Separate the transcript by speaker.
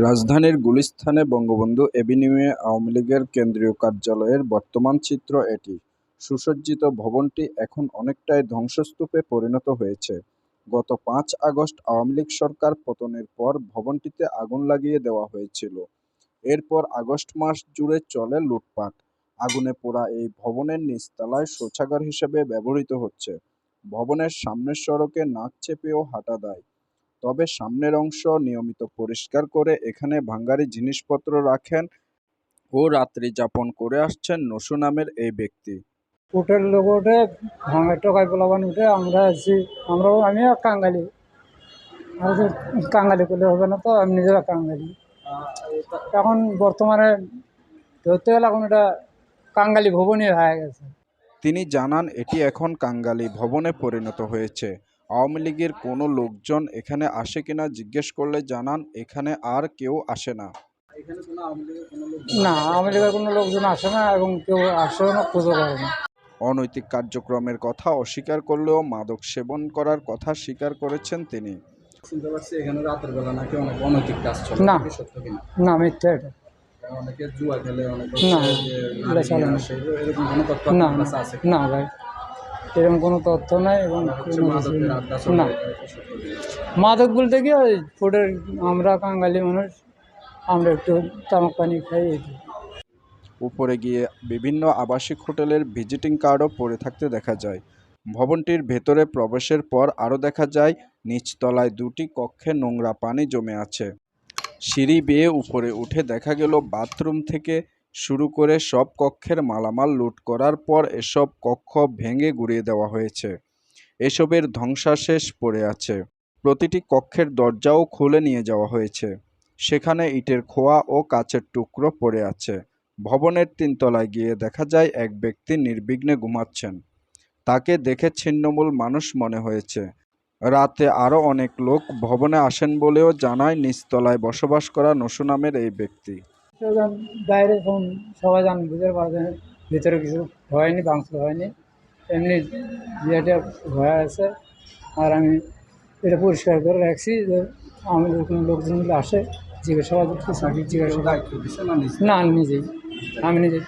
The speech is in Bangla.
Speaker 1: রাজধানীর গুলিস্তানে বঙ্গবন্ধু এভিনিউয়ে আওয়ামী লীগের কেন্দ্রীয় কার্যালয়ের বর্তমান চিত্র এটি। সুসজ্জিত ভবনটি এখন অনেকটাই ধ্বংসস্তূপে পরিণত হয়েছে। গত পাঁচ আগস্ট আওয়ামী লীগ সরকার পতনের পর ভবনটিতে আগুন লাগিয়ে দেওয়া হয়েছিল। এরপর আগস্ট মাস জুড়ে চলে লুটপাট। আগুনে পোড়া এই ভবনের নিচতলায় শৌচাগার হিসেবে ব্যবহৃত হচ্ছে। ভবনের সামনের সড়কে নাক চেপেও হাঁটা দায়। তবে সামনের অংশ নিয়মিত পরিষ্কার করে এখানে ভাঙ্গারি জিনিসপত্র রাখেন ও রাত্রি যাপন করে আসছেন নসু নামের এই ব্যক্তি।
Speaker 2: উঠের লোক উঠে ভাঙের টকায় পোলাবান উঠে আমরা আছি আমরাও আমিও কাঙ্গালি আর কাঙ্গালি করলে হবে না তো আমি নিজেরা কাঙ্গালি এখন বর্তমানে ধরতে গেলে এখন এটা কাঙ্গালি ভবনই হয়ে গেছে
Speaker 1: তিনি জানান এটি এখন কাঙ্গালি ভবনে পরিণত হয়েছে। আওয়ামী লীগের কোনো লোকজন এখানে আসে কিনা জিজ্ঞেস করলে জানান এখানে আর কেউ আসে না।
Speaker 2: না আওয়ামী লীগের কোনো লোকজন আসে না এবং কেউ আসেও না
Speaker 1: অনৈতিক কার্যক্রমের কথা অস্বীকার করলেও মাদক সেবন করার কথা স্বীকার করেছেন তিনি।
Speaker 3: শুনতে পাচ্ছি এখানে রাতের বেলা নাকি অনেক অনৈতিক কাজ চলে
Speaker 2: না।
Speaker 3: সত্য কিনা
Speaker 2: না মিথ্যা এটা
Speaker 3: অনেকে জুয়া খেলে অনেকে
Speaker 2: না,
Speaker 3: হচ্ছে যে
Speaker 2: এটা
Speaker 3: নারী
Speaker 2: চলে
Speaker 3: নিয়ে
Speaker 2: না।
Speaker 3: আসে, এরকম কোনো তথ্য
Speaker 2: না
Speaker 3: আপনার কাছে আছে
Speaker 2: না ভাই এরকম কোনো তথ্য নাই এবং না। মাদক বলতে কি ওই ফুডের আমরা কাঙ্গালি মানুষ আমরা একটু তামাক পানি খাই
Speaker 1: উপরে গিয়ে বিভিন্ন আবাসিক হোটেলের ভিজিটিং কার্ডও পড়ে থাকতে দেখা যায়। ভবনটির ভেতরে প্রবেশের পর আরও দেখা যায় নিচতলায় দুটি কক্ষে নোংরা পানি জমে আছে। সিঁড়ি বেয়ে উপরে উঠে দেখা গেল বাথরুম থেকে শুরু করে সব কক্ষের মালামাল লুট করার পর এসব কক্ষ ভেঙে গুঁড়িয়ে দেওয়া হয়েছে। এসবের ধ্বংসাশেষ পড়ে আছে। প্রতিটি কক্ষের দরজাও খুলে নিয়ে যাওয়া হয়েছে। সেখানে ইটের খোয়া ও কাচের টুকরো পড়ে আছে। ভবনের তিনতলায় গিয়ে দেখা যায় এক ব্যক্তি নির্বিঘ্নে ঘুমাচ্ছেন। তাকে দেখে ছিন্নমূল মানুষ মনে হয়েছে। রাতে আরও অনেক লোক ভবনে আসেন বলেও জানায় নিচতলায় বসবাস করা নসু নামের এই ব্যক্তি।
Speaker 2: বাইরে এখন সবাই জান বুঝতে ভিতরে কিছু হয়নি ভাঙচুর হয়নি। এমনি ইয়েটা হয়ে আছে আর আমি এটা পরিষ্কার করে রাখছি যে আমাদের কোনো লোকজন আসে জিজ্ঞাসা
Speaker 3: দায়িত্ব না
Speaker 2: নিজেই। আমি নিজেই